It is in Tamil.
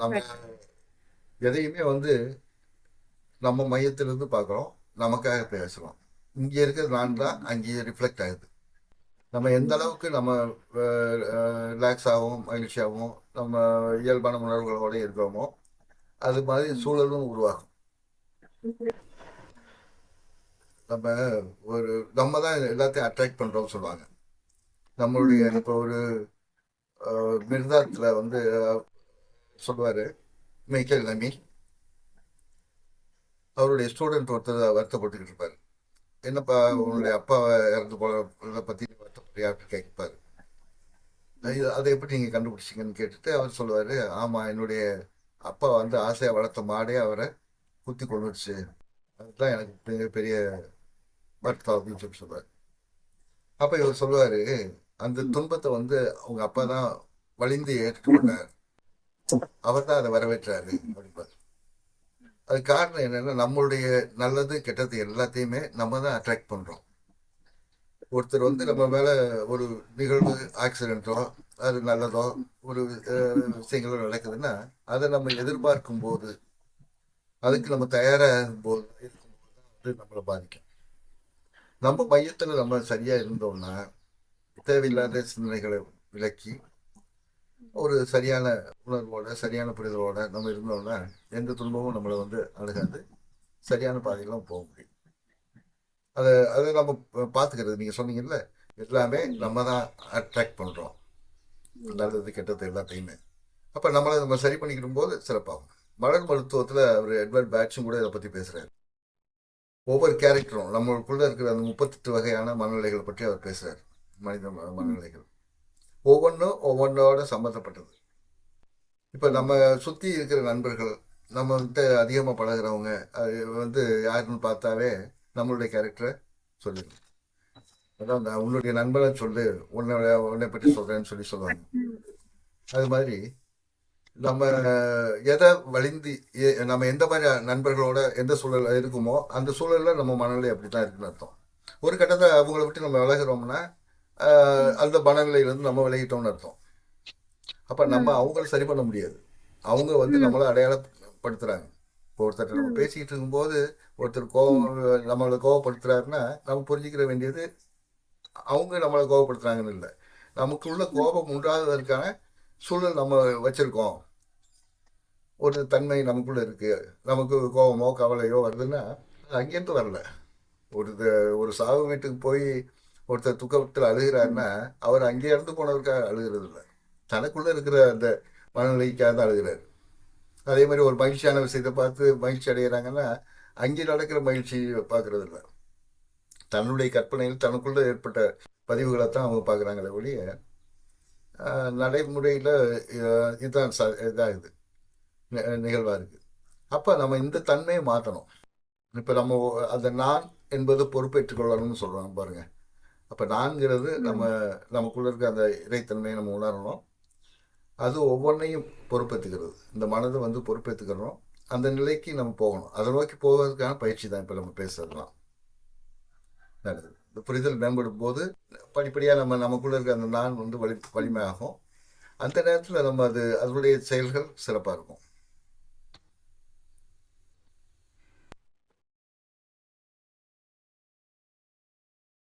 நம்ம எதையுமே வந்து நம்ம மையத்திலிருந்து பார்க்குறோம் நமக்காக பேசுகிறோம் இங்கே இருக்கிறது நான் தான் அங்கேயே ரிஃப்ளெக்ட் ஆகுது. நம்ம எந்த அளவுக்கு நம்ம ரிலாக்ஸ் ஆகும் மகிழ்ச்சியாகவும் நம்ம இயல்பான உணர்வுகளோட இருக்கிறோமோ அது மாதிரி சூழலும் உருவாகும். நம்ம ஒரு நம்ம தான் எல்லாத்தையும் அட்ராக்ட் பண்ணுறோம்னு சொல்லுவாங்க. நம்மளுடைய இப்போ ஒரு மிர்தாத்தில் வந்து சொல்லுவார். மைக்கேல் நமி அவருடைய ஸ்டூடெண்ட் ஒருத்தர் வருத்தப்பட்டுக்கிட்டு இருப்பார். என்னப்பா உன்னுடைய அப்பா இறந்து போகிறத பற்றி வருத்தப்பட்டியா அப்படின்னு கேட்பார். அதை எப்படி நீங்கள் கண்டுபிடிச்சிங்கன்னு கேட்டுட்டு அவர் சொல்லுவார் ஆமாம் என்னுடைய அப்பா வந்து ஆசையாக வளர்த்த மாடே அவரை குத்தி கொண்டுடுச்சு அதுதான் எனக்கு பெரிய வருத்தம் அப்படின்னு சொல்லி சொல்லுவார். அப்போ இவர் சொல்லுவார் அந்த துன்பத்தை வந்து அவங்க அப்பா தான் வலிந்து ஏற்றுக்கொண்டார். அவர் தான் அதை வரவேற்றாரு அப்படிப்பாரு அது காரணம் என்னன்னா நம்மளுடைய நல்லது கெட்டது எல்லாத்தையுமே நம்ம தான் அட்ராக்ட் பண்றோம். ஒருத்தர் வந்து நம்ம மேல ஒரு நிகழ்வு ஆக்சிடென்ட்டோ அது நல்லதோ ஒரு விஷயங்களோ நடக்குதுன்னா அதை நம்ம எதிர்பார்க்கும் போது அதுக்கு நம்ம தயாராகும் போது இருக்கும்போது வந்து நம்மளை பாதிக்கும். நம்ம மையத்துல நம்ம சரியா இருந்தோம்னா தேவையில்லாத சிந்தனைகளை விலக்கி ஒரு சரியான உணர்வோட சரியான புரிதலோட நம்ம இருந்தோம்னா எந்த துன்பமும் நம்மளை வந்து அணுகாது. சரியான பாதையெல்லாம் போக முடியும். அதை அதை நம்ம பார்த்துக்கிறது நீங்கள் சொன்னீங்கல்ல எல்லாமே நம்ம தான் அட்ராக்ட் பண்ணுறோம் நல்லது கெட்டது எல்லாத்தையுமே. அப்போ நம்மளை நம்ம சரி பண்ணிக்கிடும் போது சிறப்பாகும். மலர் மருத்துவத்தில் அவர் எட்வர்ட் பேட்சும் கூட இதை பற்றி பேசுகிறார் ஒவ்வொரு கேரக்டரும் நம்மளுக்குள்ளே இருக்கிற அந்த முப்பத்தெட்டு வகையான மனநிலைகளை பற்றி அவர் பேசுகிறார் மனித மனநிலைகள். ஒவ்வொன்றும் ஒவ்வொன்றோட சம்மந்தப்பட்டது இப்போ நம்ம சுற்றி இருக்கிற நண்பர்கள் நம்ம கிட்ட அதிகமாக பழகுறவங்க அது வந்து யாருன்னு பார்த்தாவே நம்மளுடைய கேரக்டரை சொல்லிடும் அதான் நான் உன்னுடைய நண்பனை சொல்லு உன்னோட உன்னை பற்றி சொல்கிறேன்னு சொல்லி சொல்லுவாங்க. அது மாதிரி நம்ம எதை வலிந்து நம்ம எந்த மாதிரி நண்பர்களோட எந்த சூழல் இருக்குமோ அந்த சூழலில் நம்ம மனநிலை அப்படி தான் இருக்குன்னு அர்த்தம். ஒரு கட்டத்தில் அவங்கள விட்டு நம்ம விலகிறோம்னா அந்த மனநிலையிலேருந்து நம்ம விலகிட்டோம்னு அர்த்தம். அப்போ நம்ம அவங்கள சரி பண்ண முடியாது. அவங்க வந்து நம்மளை அடையாளப்படுத்துறாங்க. இப்போ ஒருத்தர் நம்ம பேசிக்கிட்டு இருக்கும்போது ஒருத்தர் கோவம் நம்மளை கோவப்படுத்துறாருன்னா நம்ம புரிஞ்சுக்கிற வேண்டியது அவங்க நம்மளை கோவப்படுத்துறாங்கன்னு இல்லை. நமக்குள்ள கோபம் உண்டாததற்கான சூழல் நம்ம வச்சிருக்கோம். ஒரு தன்மை நமக்குள்ள இருக்கு. நமக்கு கோபமோ கவலையோ வருதுன்னா அங்கேருந்து வரல. ஒரு ஒரு சாவு வீட்டுக்கு போய் ஒருத்தர் துக்கத்தில் அழுகிறாருன்னா அவர் அங்கே இறந்து போனவருக்காக அழுகிறது இல்லை தனக்குள்ளே இருக்கிற அந்த மனநிலைக்காக தான் அழுகிறாரு. அதே மாதிரி ஒரு மகிழ்ச்சியான விஷயத்தை பார்த்து மகிழ்ச்சி அடைகிறாங்கன்னா அங்கே நடக்கிற மகிழ்ச்சி பார்க்கறது இல்லை தன்னுடைய கற்பனையில் தனக்குள்ளே ஏற்பட்ட பதிவுகளை தான் அவங்க பார்க்குறாங்களே ஒழிய நடைமுறையில் இதுதான் ச இதாகுது. நிகழ்வாக இருக்குது அப்போ நம்ம இந்த தன்மையை மாற்றணும் இப்போ நம்ம அந்த நான் என்பது பொறுப்பேற்றுக்கொள்ளணும்னு சொல்கிறோம் பாருங்கள் அப்போ நான்கிறது நம்ம நமக்குள்ள இருக்க அந்த இறைத்தன்மையை நம்ம உணரணும். அது ஒவ்வொன்றையும் பொறுப்பேற்றுக்கிறது இந்த மனதை வந்து பொறுப்பேற்றுக்கிறோம் அந்த நிலைக்கு நம்ம போகணும். அதை நோக்கி போவதற்கான பயிற்சி தான் இப்போ நம்ம பேசுறதுலாம். நல்லது. இந்த புரிதல் மேம்படும் போது படிப்படியாக நம்ம நமக்குள்ள இருக்க அந்த நான் வந்து வலி வலிமையாகும். அந்த நேரத்தில் நம்ம அது அதனுடைய செயல்கள் சிறப்பாக இருக்கும்.